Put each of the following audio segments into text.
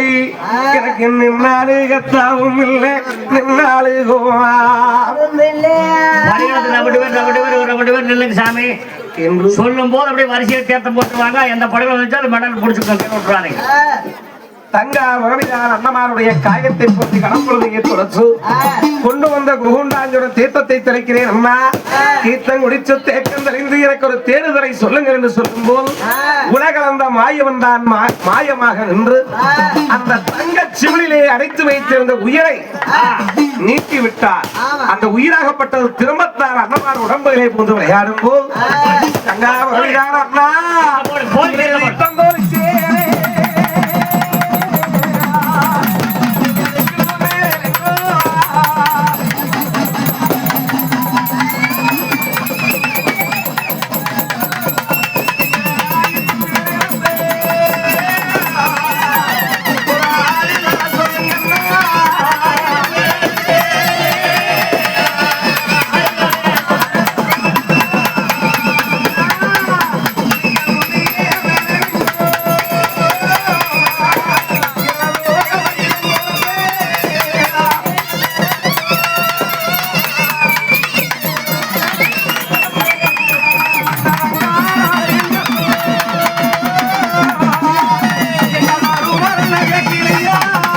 தாய் எனக்கு நின்னாலு கத்தாவும் இல்லை நின்னாலு சாமி. சொல்லும் போது அப்படியே வரிசையை தேர்த்தம் போட்டுருவாங்க. எந்த படகு வந்துச்சாலும் மெடல் பிடிச்சி விட்டுறாங்க தங்கா உறவினார் அண்ணமாருடைய காயத்தை போட்டு கடம்புழுதியை துடைச்சு கொண்டு வந்த குகுண்டாஞ்சோட தீர்த்தத்தை தெளிக்கிறேன் அண்ணா தீர்த்தம் குடிச்சு தேக்கம் தெளிந்து எனக்கு ஒரு தேடுதலை சொல்லுங்கள் என்று சொல்லும் போது உலகளந்த மாயவன் தான் மா- மாயமாக நின்று அந்த தங்க சிவிலிலே அடைத்து வைத்திருந்த உயிரை நீக்கி விட்டார் அந்த உயிராகப்பட்டது திரும்பத்தார் அண்ணமார் உடம்புகளை போன்று விளையாடும் போது தங்கா உறவினார் அண்ணா Yeah.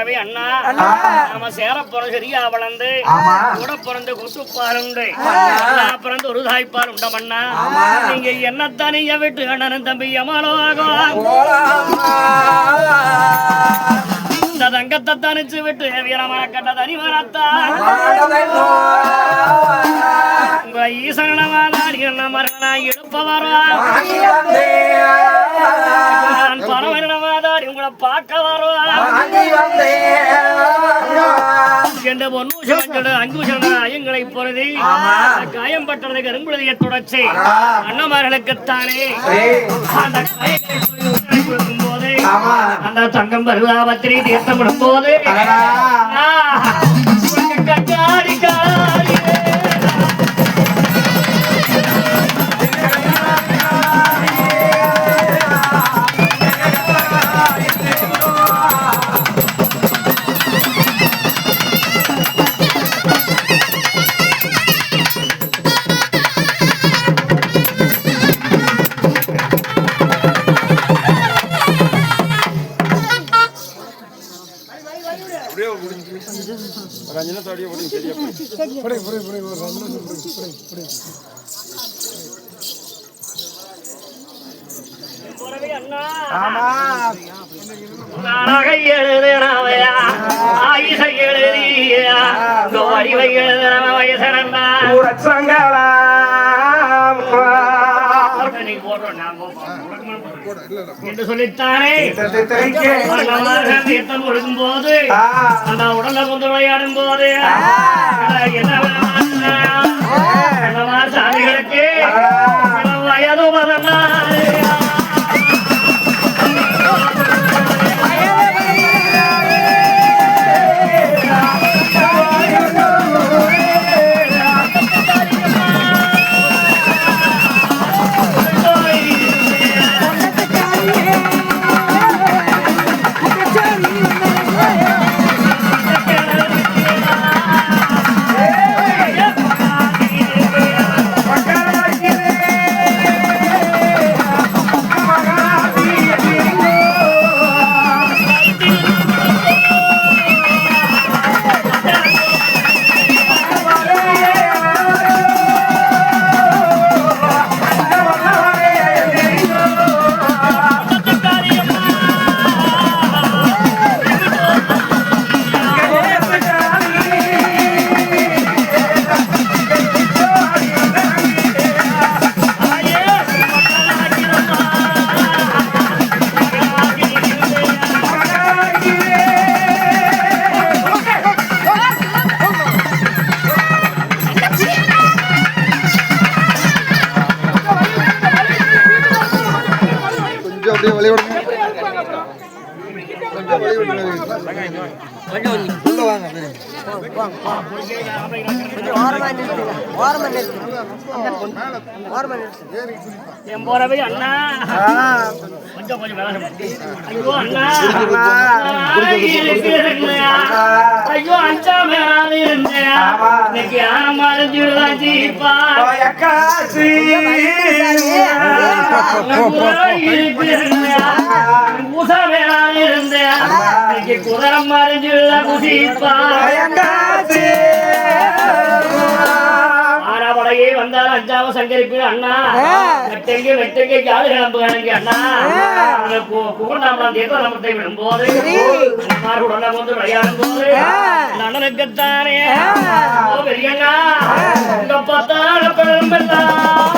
எம்பரவே அண்ணா. நாம சேர பிறந்து சரியா வளர்ந்து கூட பிறந்து குத்துப்பாருண்டு அண்ணா பிறந்து ஒரு தாய்ப்பால் உண்டமண்ணா நீங்க என்னத்தான் நீங்க விட்டு அண்ணன் தம்பி எமாலோகம் இந்த தங்கத்தை தனிச்சு விட்டு வீரமான கட்ட தனி வரத்தான் என்ன மரணா எடுப்ப வரும் நான் பரவரணமாதாரி உங்களை பார்க்க வரும் என்ற பொன்னூசனோட அங்குசன ஐயங்களை பொருதி. காயம் பட்டதை கரும்புழுதிய தொடர்ச்சி. அண்ணமார்களுக்குத்தானே அந்த கொடுக்கும் போது அந்த தங்கம் பருவாபத்திரி தீர்த்தமிடும் போது போறவே அண்ணா நாராக எழுதுறவையா ஆயுசை எழுதியா இந்த வடிவை எழுதுறவ வயசரண்ணா நீ என்று சொல்லித்தானே தீர்த்தம் கொடுக்கும் போது ஆ, அந்த உடல்ல வந்து விளையாடும் போது சாமிகளுக்கு வயது பதினாறு போறவை அண்ணா. கொஞ்சம் கொஞ்சம் ஐயோ அண்ணா. ஐயோ இன்னைக்கு இருந்தேன். இன்னைக்கு குதிரை மறைஞ்சுள்ள குதிப்பா ஆறாவடையே வந்தால் அஞ்சாவது சங்கரிப்பு அண்ணா. வெட்டங்க வெட்டங்க யாரு கிளம்புகிறாங்க அண்ணா. குகண்டாமலாம் தீர்த்த நமத்தை விடும்போது அண்ணமார் உடனே வந்து விளையாடும் போது நடனுக்குத்தானே பெரியண்ணா. இந்த பார்த்தால பெரும்பெல்லாம்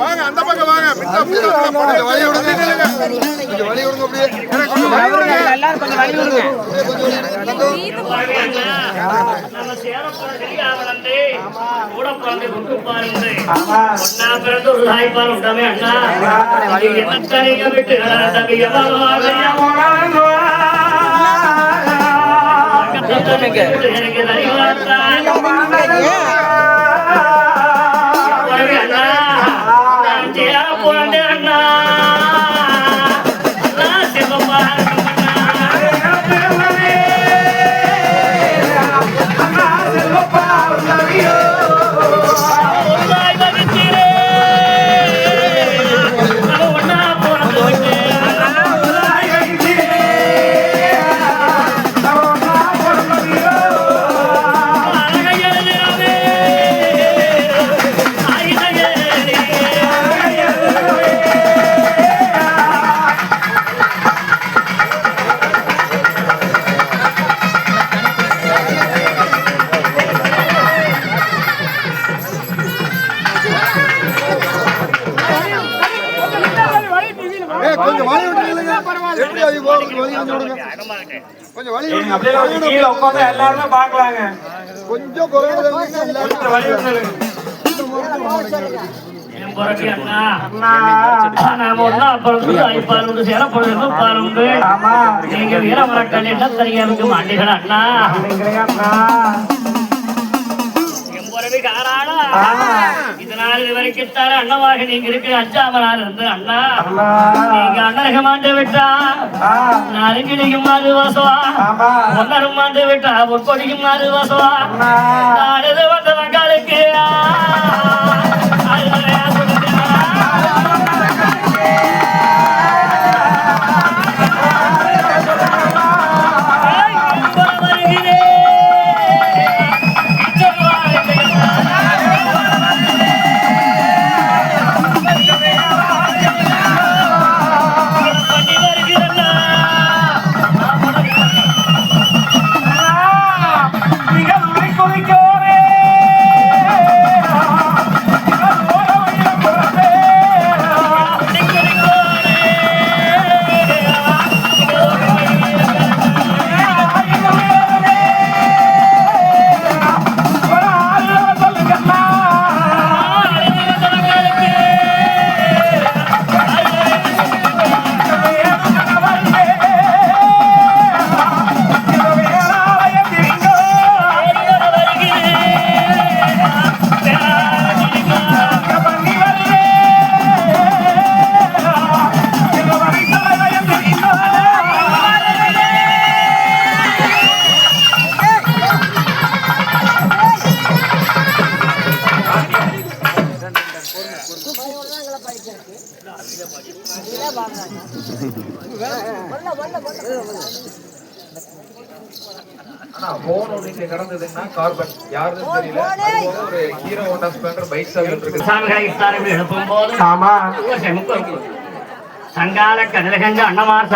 வாங்க அந்த பக்கம் வாங்க வழி விடுங்க கொஞ்சம் வழி விடுங்க அப்படியே நம்ம சேரப்போற சரியா வளர்ந்து கூட பிறந்து குட்டு அண்ணா அண்ணா நான் சேர போறேன் அண்ணா நான் சிவப்பா கொஞ்சம் வழி கீழே எல்லாருமே பார்க்கலாங்க. கொஞ்சம் கொஞ்சம் வழி விட்டுருங்க. என் புரட்சி அண்ணா. புறவி காராளா. இதனால் வரைக்கும் தார அண்ணவாக நீங்க இருக்கு அஞ்சாமனார் இருந்து அண்ணா. நீங்க அண்ணனுக்கு மாண்டு விட்டா நாளைக்கு நீங்க மாறு வாசவா. ஒன்னரும் மாண்டு விட்டா பொற்கொடிக்கு மாறு வாசவா அண்ணா. நாடு வந்த மக்களுக்கு இங்க கிடந்ததுன்னா கார்பன். யாருன்னு தெரியல. ஒரு Hero Honda Splendor bike seven இருக்கு. சாமிகளை இஸ்தாரம் எழுப்பும் போது ஆமா சங்கால கதிரகங்க அண்ணமார்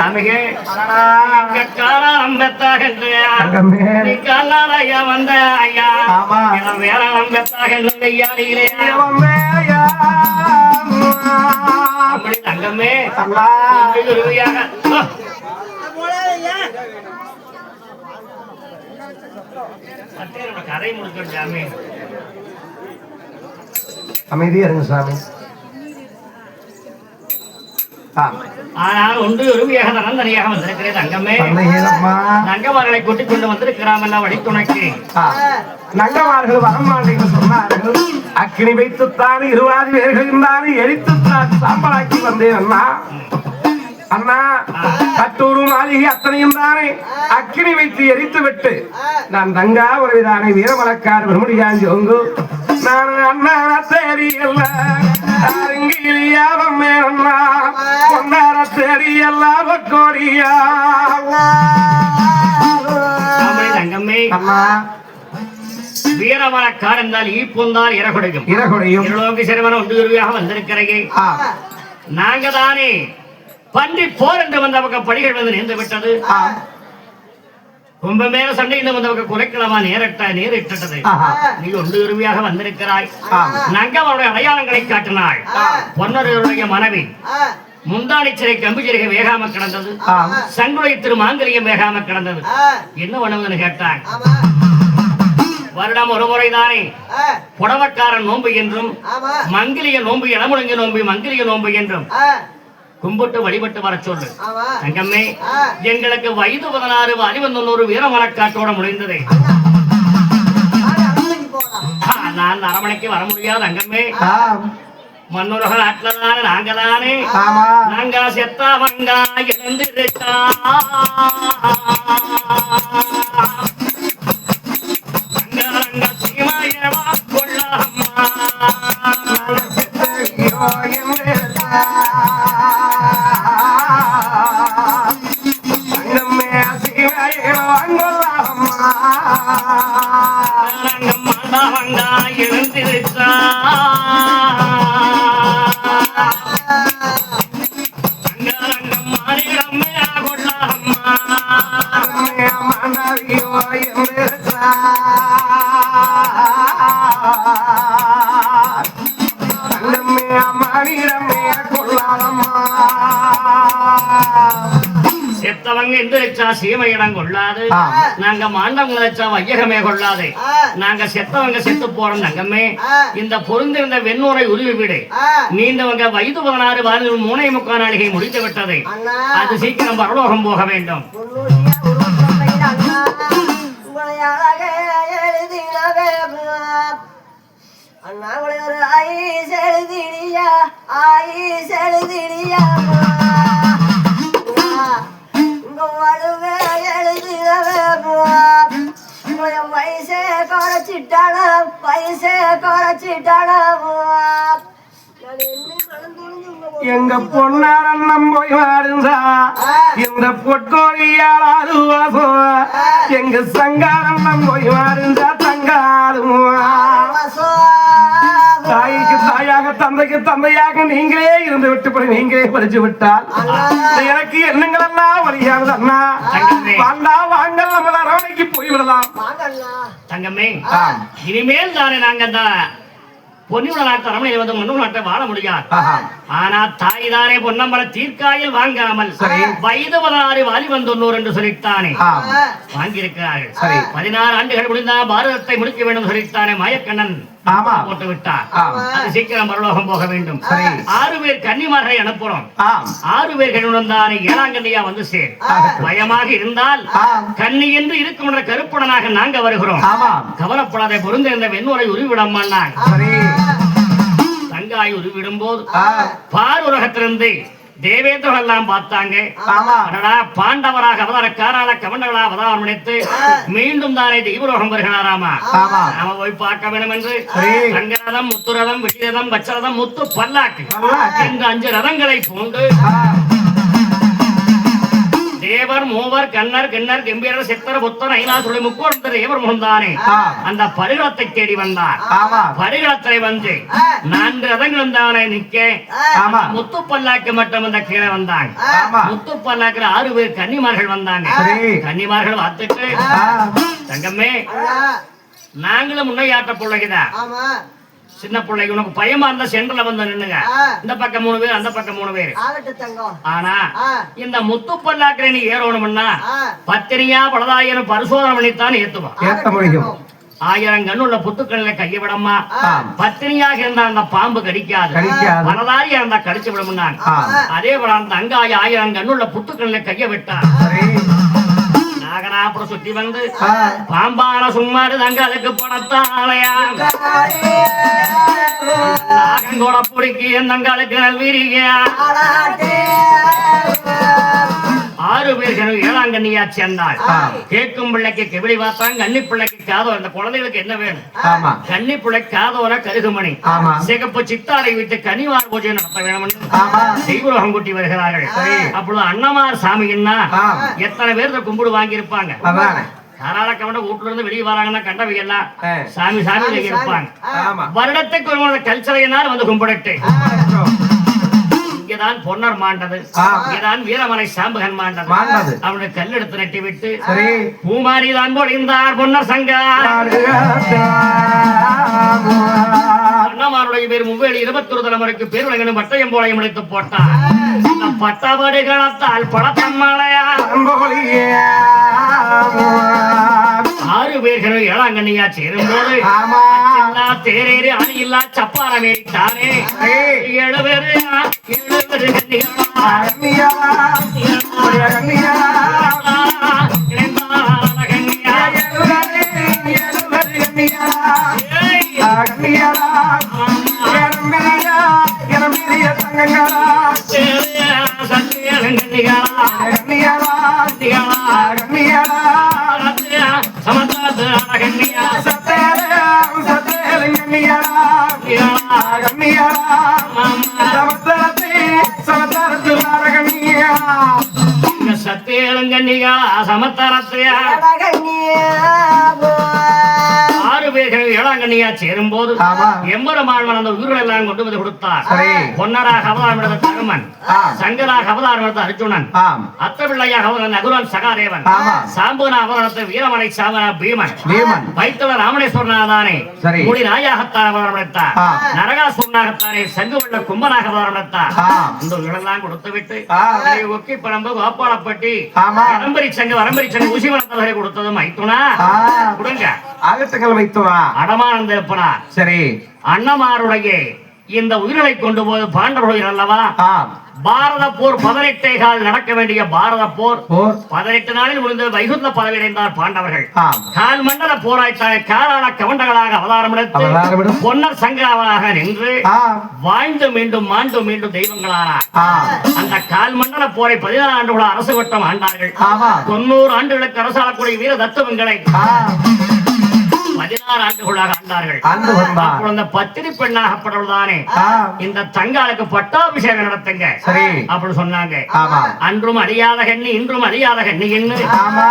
காலால் ஐயா. வந்த ஐயா. வேற தங்கமே அண்ணா. உங்கள் உறுதியாக ஆ. சற்றே நம்ம கதை முடிக்கணும் சாமி அமைதியா இருங்க சாமி. ஆனால் ஒன்று உறுதியாக தனந்தனியாக வந்திருக்கிறேன் தங்கமே. தங்கமார்களை கூட்டிக் கொண்டு வந்திருக்கிறாமல்ல வழித்துணைக்கு. ஆ, நங்கமார்கள் சொன்னார்கள். அக்கினி வைத்துத்தான் இருவாதி வேர்கள் இருந்தாலும் எரித்துத்தான் சாம்பலாக்கி வந்தேன் அண்ணா கட்டூரு மாளிகை அத்தனையும் தானே. அக்கினி வைத்து எரித்து விட்டு நான் தங்கா உறவிதானே வீரமலக்கார் பிரமுடியாஞ்சி ஒங்கு நான் அண்ணா தெரியல அருங்கிலியாவம் அண்ணா பொன்னார தெரியல கோடியா ஆமை தங்கமே அண்ணா. வீரமரக்கார் என்றால் ஈப்புந்தால் இறகுடையும். இரகுடையும் இருளோங்கி சிறுவன ஒன்று வந்திருக்கிறேன். ஆ. நாங்க தானே பன்றி போர் என்று வந்த பக்கம் படிகள் வந்து நேர்ந்து விட்டது. ஆ. கும்ப மேல சண்டை இந்த வந்த பக்கம் குறைக்கலாமா நேரட்ட நேரிட்டது. நீ ஒன்று உறுதியாக வந்திருக்கிறாய். நங்கவனுடைய அடையாளங்களை காட்டினாள் பொன்னருடைய மனைவி. முந்தாணி சிறை கம்பி சிறைக வேகாம கிடந்தது. சங்குடைய திரு மாங்கலியம் வேகாம கிடந்தது. என்ன பண்ணுவதுன்னு கேட்டான் வருடம் ஒரு முறைதானே. புடவக்காரன் நோன்பு என்றும் மங்கிலிய நோன்பு இளமுடங்க நோன்பு மங்கிலிய நோன்பு என்றும். கும்பிட்டு வழிபட்டு வர சொல்லு. தங்கம்மே எங்களுக்கு வயது பதினாறு அறிவந்தொன்னூறு வீரமரக்காட்டோட முடிந்தது. ஆ, நான் அரமனைக்கு வர முடியாது அங்கம்மே மன்னர்கள் நாட்டில்தானே நாங்க தானே நாங்க செத்தவங்க எழுந்திருச்சா சீமை இடம் கொள்ளாது. நாங்க மாண்டவங்க வச்சா வையகமே கொள்ளாது. நாங்க செத்தவங்க செத்து போறோம் தங்கமே ஆ. இந்த பொருந்திருந்த வெண்ணூரை உருவி விடு. நீண்டவங்க வயது பதினாறு வாழ்ந்து மூணை முக்கால் நாளிகை முடித்து விட்டது. அது சீக்கிரம் பரலோகம் போக வேண்டும். அண்ணா. ஒரு ஐஸ் எழுதிடியா ஐஸ் எழுதிடியா வலுவே எழுதினவே உங்களை வயசே குறைச்சிட்டான வயசே குறைச்சிட்டான எங்க பொன்னாரண்ணம் போய் வாருந்தா இந்த பொற்கோழியாளாது வாசம். எங்க சங்காரண்ணம் போய் வாருந்தா தங்காலும் தந்தையாக நீங்களே இருந்து விட்டு நீங்களே படிச்சு விட்டால் எனக்கு எண்ணங்கள் எல்லாம் வழியாகுது அண்ணா வாண்டா வாங்கல் நம்ம அரவணைக்கு போய்விடலாம். தங்கமே இனிமேல் தானே நாங்க அந்த பொன்னியுட நாட்டு அரமனையில் வந்து மண்ணு நாட்டை வாழ முடியாது. ஆனா தாய் தானே பொன்னம்பல தீர்க்காயில் வாங்காமல் சரி. வயது பதினாறு தொண்ணூறு என்று சொல்லித்தானே. வாங்கியிருக்கிறார்கள். பதினாறு ஆண்டுகள் முடிந்தா பாரதத்தை முடிக்க வேண்டும் சொல்லித்தானே மாயக்கண்ணன். போட்டு விட்டார். அது சீக்கிரம் பரலோகம் போக வேண்டும். ஆறு பேர் கன்னிமார்களை அனுப்புறோம். ஆறு பேர்களுடன் தானே ஏழாங்கண்ணியா வந்து சேர் பயமாக இருந்தால். கன்னி என்று இருக்கும் கருப்படனாக நாங்க வருகிறோம். கவலைப்படாத பொருந்த இந்த வெண்ணுரை உருவிடமானான் சரி தங்காய் உருவிடும் போது. பார் உலகத்திலிருந்து தேவேந்திரர்கள் எல்லாம் பார்த்தாங்க பாண்டவராக அவதார காரால அவதாரம் நினைத்து மீண்டும் தானே தெய்வரோகம் வருகிறாராமா. நாம போய் பார்க்க வேண்டும் என்று. ரங்கரதம் முத்துரதம் விஷயரதம் வச்சரதம் முத்து பல்லாக்கு. இந்த அஞ்சு ரதங்களை ஆ. தேவர் மூவர் கண்ணர் கிண்ணர் கம்பீரர் சித்தர் புத்தர் ஐநாசுளை முக்கோணந்த தேவர் முகந்தானே. அந்த பரிகளத்தை தேடி வந்தார். பரிகளத்தை வந்து நான்கு ரதங்களும் தானே நிக்க முத்து பல்லாக்கு மட்டும் அந்த கீழே வந்தாங்க. முத்து பல்லாக்குல ஆறு பேர் கன்னிமார்கள் வந்தாங்க. கன்னிமார்கள் பார்த்துட்டு. தங்கமே நாங்களும் முன்னையாட்ட பிள்ளைக்குதா ஆமா. சின்ன பிள்ளைக்கு உனக்கு பயமா இருந்தா சென்டர்ல வந்து நின்னுங்க. இந்த பக்கம் மூணு பேர் அந்த பக்கம் மூணு பேர். ஆனா. இந்த முத்து பல்லாக்கிற நீ ஏறணும்னா. பத்திரியா பலதாயிரம் பரிசோதனை பண்ணித்தான் ஏத்துவான். ஏத்த முடியும். ஆயிரம் கண்ணுள்ள புத்துக்களில் கைய விடமா. பத்தினியாக இருந்தா அந்த பாம்பு கடிக்காது. பலதாரியா இருந்தா கடிச்சு ஆம். அதே போல அந்த அங்காய ஆயிரம் கண்ணுள்ள புத்துக்களில் கைய விட்டார் சரி நாகனாப்புறம் சுத்தி வந்து ஆ. பாம்பான சும்மாடு தங்களுக்கு பணத்தாலையா? நாகங்கோட பொடிக்கு தங்களுக்கு நல்வீரியா ஆறு பேர்கள் ஏழாம் கண்ணியா சேர்ந்தாள். கேட்கும் பிள்ளைக்கு கெபிடி பார்த்தாங்க கன்னி பிள்ளைக்கு காதோ இந்த குழந்தைகளுக்கு என்ன வேணும்? கன்னி பிள்ளை காதோர கருகுமணி. சிகப்பு சித்தாரை விட்டு கனிவார் பூஜை நடத்த வேண்டும் ஆமா. தெய்வரோகம் கூட்டி வருகிறார்கள். அப்பொழுது அண்ணமார் சாமின்னா. எத்தனை பேர் கும்பிடு வாங்கியிருப்பாங்க? தாராள கவண்ட வீட்டுல இருந்து வெளியே வராங்கன்னா கண்டவை எல்லாம் ஆ. சாமி சாமி இருப்பாங்க. வருடத்துக்கு ஒரு கல்ச்சரையினால் வந்து கும்பிடட்டு இங்கதான் பொன்னர் மாண்டது. இங்கதான் வீரமலை சாம்பகன் மாண்டது. அவனுக்கு கல்லெடுத்து நட்டி விட்டு பூமாரி தான் பொழிந்தார் பொன்னர் சங்கா அண்ணமாருடைய பேர் முவ்வேலி இருபத்தி ஒரு தலைமுறைக்கு பேர் உலகனும் பட்டயம் போலையும் அளித்து போட்டார் இந்த பட்டபடுகளத்தால் பழத்தம்மலையா ஆறு பேர்களும் ஏழாங்கண்ணியா சேரும்போது தேரேறி அணி இல்லா சப்பாரமே தானே. இணைந்தான கன்னியா. கன்னிகளா. இங்க சத்தியலங்கன்னிகளா சமத்தரத்தையா? ஆறு பேர் கிழமை ஏழாங்கண்ணியா சேரும் போது. எம்பெருமான் அந்த உயிர்கள் எல்லாம் கொண்டு வந்து கொடுத்தார். பொன்னராக அவதாரம் எடுத்த தருமன் ஆ. சங்கராக அவதாரம் எடுத்த அர்ஜுனன் ஆம் அத்தபிள்ளையாக அவதாரம் நகுரன் சகாதேவன் ஆமா. சாம்புவன அவதாரத்தை வீரமனை சாமன பீமன் வைத்தவ ராமணேஸ்வரனாதானே. மூடி நாயாகத்தான் அவதாரம் எடுத்தார். நரகாசுரனாகத்தானே சங்கு வெள்ள கும்பனாக அவதாரம் எடுத்தார். இந்த உயிரெல்லாம் கொடுத்து விட்டு. ஒக்கி பரம்பு கோப்பாளப்பட்டி ஆமா. வரம்பரி சங்கு வரம்பரி சங்கு ஊசிவனத்தவரை கொடுத்ததும் ஆ. கொடுங்க அகத்துக்கள் வைத்துவா அடமானந்த இருப்பனார் சரி. அண்ணமாருடைய இந்த உயிர்களை கொண்டு போது பாண்டவர் அல்லவா? பாரத போர் பதினெட்டே கால் நடக்க வேண்டிய பாரத போர். பதினெட்டு நாளில் முடிந்து வைகுந்த பதவி அடைந்தார் பாண்டவர்கள். கால் மண்டல போராய்த்தான காலான கவண்டங்களாக அவதாரம் எடுத்து பொன்னர் சங்கராவனாக நின்று வாழ்ந்து மீண்டும் மாண்டு மீண்டும் தெய்வங்களானார். அந்த கால் மண்டல போரை பதினாறு ஆண்டுகள் அரசு வட்டம் ஆண்டார்கள். தொண்ணூறு ஆண்டுகளுக்கு அரசாளக்கூடிய வீர தத்துவங்களை பதினாறு ஆண்டுகளாக ஆண்டார்கள். ஆண்டு அந்த பத்திரி பெண்ணாகப்பட்டவள்தானே ஆம் இந்த தங்காளுக்கு பட்டாபிஷேகம் நடத்துங்க. சரி. அப்படி சொன்னாங்க. அன்றும் அறியாத கண்ணி இன்றும் அறியாத கண்ணி என்று. ஆமா.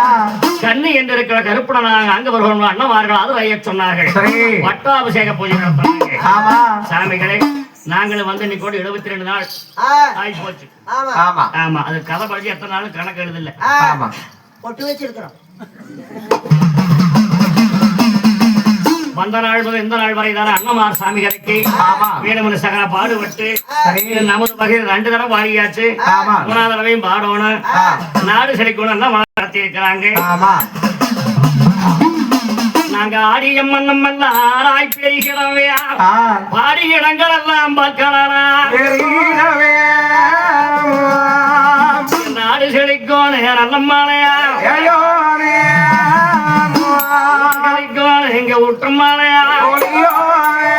கண்ணி என்று இருக்கிற கருப்பணனாக அங்க வருவோம் அண்ணமார்கள் அது ஐய சொன்னார்கள். சரி. பட்டாபிஷேக பூஜை நடத்தினாங்க. ஆமா. சாமிகளே நாங்களும் வந்து இன்னைக்கு இருபத்தி ரெண்டு நாள் ஆகி போச்சு ஆமா. ஆமா. ஆமா. அது கதை படிச்சு எத்தனை நாள் கணக்கு எழுதல. ஆமா. பொட்டு வச்சிருக்கிறோம். வந்த நாள் முதல் இந்த நாள் வரை தானே அண்ணமார் சாமிகளுக்கு. வீரமணி சகல பாடுபட்டு நமது பகுதியில் ரெண்டு தடவை பாடியாச்சு மூணாவது தடவையும் பாடணும். நாடு செழிக்கணும் எல்லாம் நடத்தி இருக்கிறாங்க நாங்க ஆடிய மன்னம் எல்லாம் ஆராய் பெறுகிறோமே. ஆ. பாடிய இடங்கள் எல்லாம் பார்க்கலாம் பெரியவே நாடு செழிக்கும் நல்ல மாலையா ஐயோனே செழிக்கும் எங்க விட்டு மாலையா ஒளியோனே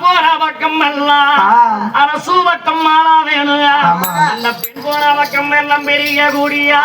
போன பக்கம் எல்லாம் அரசு பக்கம் மாலா ஆமா. அந்த பெண் போன பக்கம் எல்லாம் பெரிய கூடியா?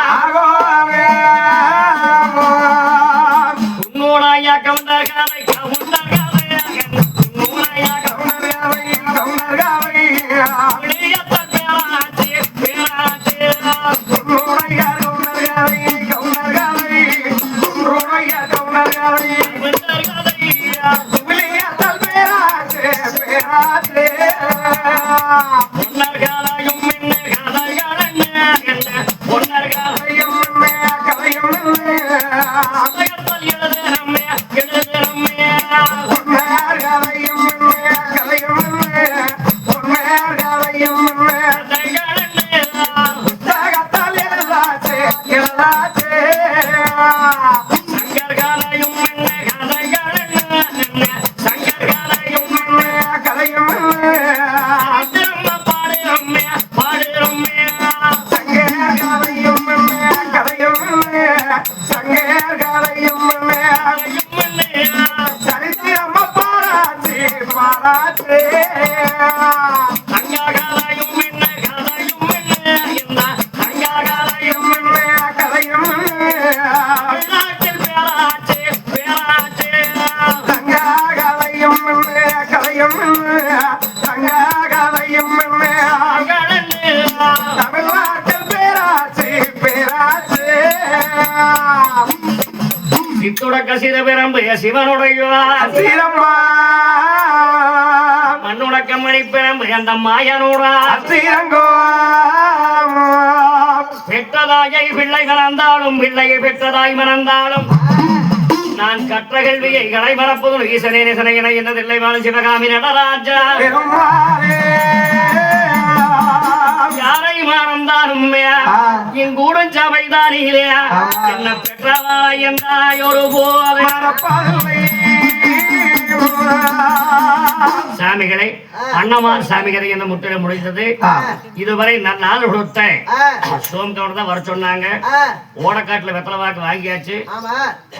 சிவனுடைய சீரம்மா மண்ணுடக்க மணிப்பிரம்பு அந்த மாயனூரா பெற்றதாயை பிள்ளை மறந்தாலும் பிள்ளையை பெற்றதாய் மறந்தாலும் நான் கற்ற கல்வியை கலை மறப்பதும் ஈசனே நிசனை என என்னதில்லை வாழும் சிவகாமி நடராஜா. யாரை மறந்தாலும் எங்கூடும் சபைதானிலே என்ன பெற்றதாய் என்றாய் ஒரு போது சாமிகளை அண்ணமார் சாமிகளை என்ன முற்றில முடிந்தது. இதுவரை நான் நாள் கொடுத்த சோம் கவுண்டர் தான் வர சொன்னாங்க. ஓடக்காட்டுல வெத்தலை வாக்கு வாங்கியாச்சு.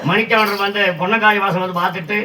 மணிக்கவுண்டர் வந்து பொன்னக்காளி வாசம் வந்து பார்த்துட்டு